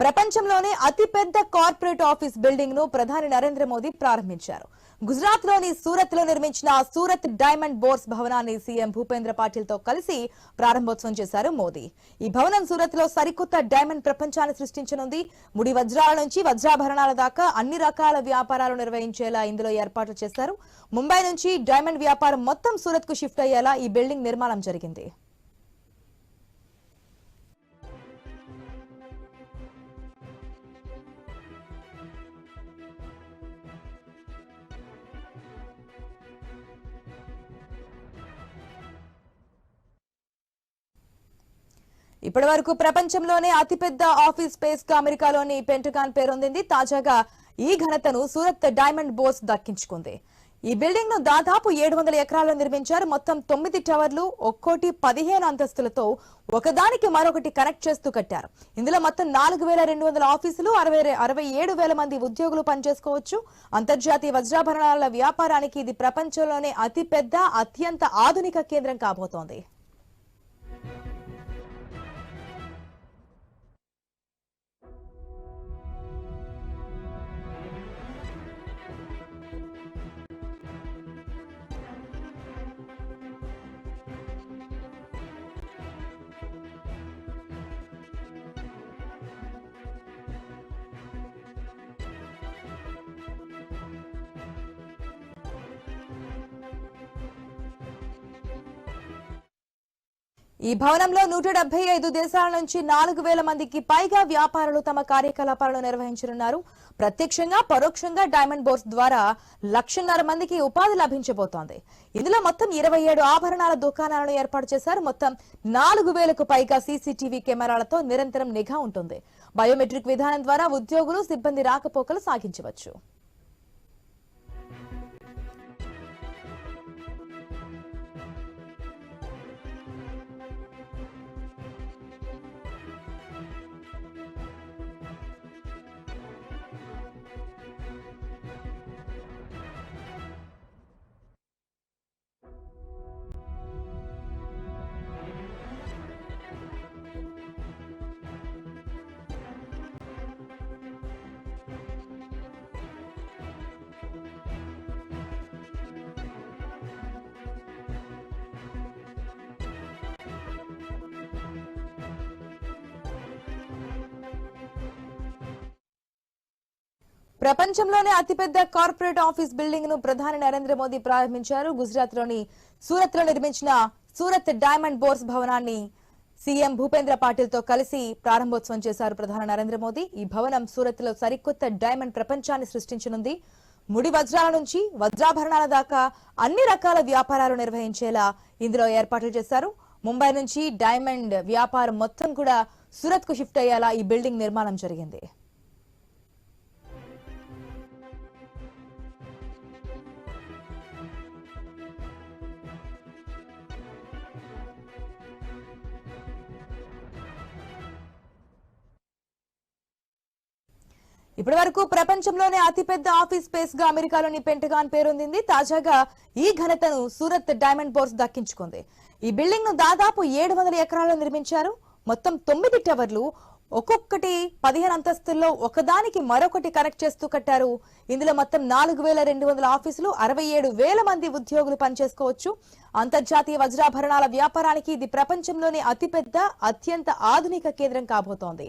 ప్రపంచంలోనే అతిపెద్ద corporate office బిల్డింగ్ను ప్రధాని నరేంద్ర మోదీ ప్రారంభించారు. గుజరాత్లోని సూరత్లో నిర్మించిన సూరత్ డైమండ్ బోర్స్ భవనాన్ని సీఎం భూపేంద్ర పాటిల్తో కలిసి ప్రారంభోత్సవం చేశారు మోదీ. ఈ భవనం సూరత్లో సరికొత్త డైమండ్ ప్రపంచాన్ని సృష్టించనుంది. ముడి వజ్రాల నుంచి వజ్రాభరణాల దాకా అన్ని రకాల వ్యాపారాలు నిర్వహించేలా ఇందులో ఏర్పాట్లు చేశారు. ముంబై నుంచి డైమండ్ వ్యాపారం మొత్తం సూరత్కు షిఫ్ట్ అయ్యేలా ఈ బిల్డింగ్ నిర్మాణం జరిగింది. ఇప్పటి వరకు ప్రపంచంలోనే అతిపెద్ద ఆఫీస్ స్పేస్గా అమెరికాలోని పెంటగాన్ పేరొందింది. తాజాగా ఈ ఘనతను సూరత్ డైమండ్ బోస్ దక్కించుకుంది. ఈ బిల్డింగ్ను దాదాపు ఏడు వందల ఎకరాల్లో నిర్మించారు. మొత్తం తొమ్మిది టవర్లు ఒక్కోటి పదిహేను అంతస్తులతో ఒకదానికి మరొకటి కనెక్ట్ చేస్తూ కట్టారు. ఇందులో మొత్తం నాలుగు వేల రెండు వందల ఆఫీసులు అరవై అరవై ఏడు వేల మంది ఉద్యోగులు పనిచేసుకోవచ్చు. అంతర్జాతీయ వజ్రాభరణాల వ్యాపారానికి ఇది ప్రపంచంలోనే అతిపెద్ద అత్యంత ఆధునిక కేంద్రం కాబోతోంది. ఈ భవనంలో నూట డెబ్బై ఐదు దేశాల నుంచి నాలుగు వేల మందికి పైగా వ్యాపారులు తమ కార్యకలాపాలను నిర్వహించనున్నారు. ప్రత్యక్షంగా పరోక్షంగా డైమండ్ బోర్స్ ద్వారా లక్షన్నర మందికి ఉపాధి లభించబోతోంది. ఇందులో మొత్తం ఇరవై ఏడు ఆభరణాల దుకాణాలను ఏర్పాటు చేశారు. మొత్తం నాలుగు వేలకు పైగా సీసీటీవీ కెమెరాలతో నిరంతరం నిఘా ఉంటుంది. బయోమెట్రిక్ విధానం ద్వారా ఉద్యోగులు సిబ్బంది రాకపోకలు సాగించవచ్చు. ప్రపంచంలోనే అతిపెద్ద కార్పొరేట్ ఆఫీస్ బిల్డింగ్ను ప్రధాని నరేంద్ర మోదీ ప్రారంభించారు. గుజరాత్లోని సూరత్లో నిర్మించిన సూరత్ డైమండ్ బోర్స్ భవనాన్ని సీఎం భూపేంద్ర పాటిల్తో కలిసి ప్రారంభోత్సవం చేశారు ప్రధాని నరేంద్ర మోదీ. ఈ భవనం సూరత్లో సరికొత్త డైమండ్ ప్రపంచాన్ని సృష్టించనుంది. ముడి వజ్రాల నుంచి వజ్రాభరణాల దాకా అన్ని రకాల వ్యాపారాలు నిర్వహించేలా ఇందులో ఏర్పాట్లు చేశారు. ముంబై నుంచి డైమండ్ వ్యాపారం మొత్తం కూడా సూరత్కు షిఫ్ట్ అయ్యేలా ఈ బిల్డింగ్ నిర్మాణం జరిగింది. ఇప్పటి వరకు ప్రపంచంలోనే అతిపెద్ద ఆఫీస్ స్పేస్గా అమెరికాలోని పెంటగాన్ పేరొందింది. తాజాగా ఈ ఘనతను సూరత్ డైమండ్ బోర్స్ దక్కించుకుంది. ఈ బిల్డింగ్ను దాదాపు ఏడు వందల ఎకరాల్లో నిర్మించారు. మొత్తం తొమ్మిది టవర్లు ఒక్కొక్కటి పదిహేను అంతస్తుల్లో ఒకదానికి మరొకటి కనెక్ట్ చేస్తూ కట్టారు. ఇందులో మొత్తం నాలుగు వేల రెండు వందల ఆఫీసులు అరవై ఏడు వేల మంది ఉద్యోగులు పనిచేసుకోవచ్చు. అంతర్జాతీయ వజ్రాభరణాల వ్యాపారానికి ఇది ప్రపంచంలోనే అతిపెద్ద అత్యంత ఆధునిక కేంద్రం కాబోతోంది.